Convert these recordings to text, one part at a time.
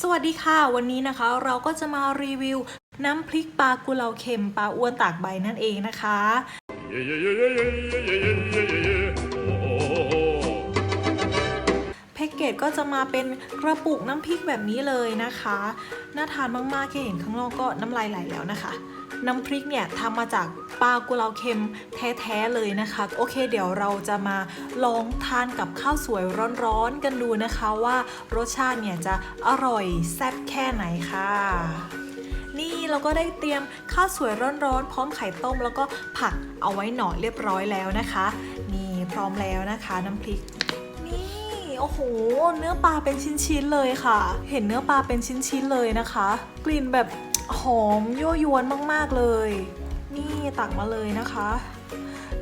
สวัสดีค่ะ วันนี้นะคะเราก็จะมารีวิว น้ำพริกปลากุเลาเค็มปลาอ้วนตากใบนั่นเองนะคะ แพ็กเกจก็จะมาเป็นกระปุกน้ำพริกแบบนี้เลยนะคะ น่าทานมากๆแค่เห็นข้างนอกก็น้ำลายไหลแล้วนะคะ น้ำพริกเนี่ยทำมาจากปลากุเลาเค็มแท้ๆเลยนะคะ โอเค เดี๋ยวเราจะมาลองทานกับข้าวสวยร้อนๆกันดูนะคะว่ารสชาติเนี่ยจะอร่อยแซ่บแค่ไหนค่ะนี่เราก็ได้เตรียมข้าวสวยร้อนๆ พร้อมไข่ต้มแล้วก็ผักเอาไว้หน่อเรียบร้อยแล้วนะคะ นี่พร้อมแล้วนะคะ น้ำพริก โอ้โห เนื้อปลาเป็นชิ้นๆเลยค่ะ เห็นเนื้อปลาเป็นชิ้นๆเลยนะคะ กลิ่นแบบหอมยั่วยวนมากๆเลย นี่ตักมาเลยนะคะ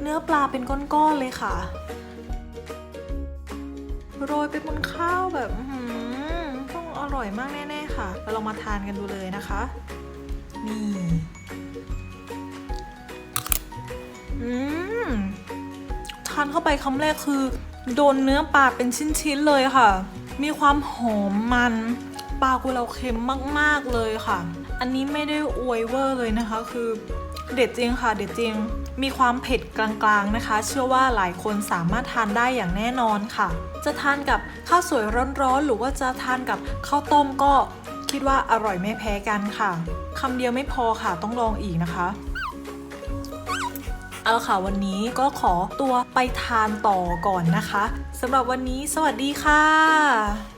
เนื้อปลาเป็นก้อนๆเลยค่ะ โรยไปบนข้าวแบบหือต้องอร่อยมากแน่ๆค่ะเราลองมาทานกันดูเลยนะคะ นี่อืมทานเข้าไปคำแรกคือ โดนเนื้อปลาเป็นชิ้นๆเลยค่ะ มีความหอมมันปลากุเลาเค็มมากๆเลยค่ะ อันนี้ไม่ได้อวยเวอร์เลยนะคะ คือเด็ดจริงค่ะ เด็ดจริง มีความเผ็ดกลางๆนะคะ เชื่อว่าหลายคนสามารถทานได้อย่างแน่นอนค่ะ จะทานกับข้าวสวยร้อนๆ หรือว่าจะทานกับข้าวต้มก็คิดว่าอร่อยไม่แพ้กันค่ะคำเดียวไม่พอค่ะต้องลองอีกนะคะ เอาละค่ะวันนี้ก็ขอตัวไปทานต่อก่อนนะคะสำหรับวันนี้สวัสดีค่ะ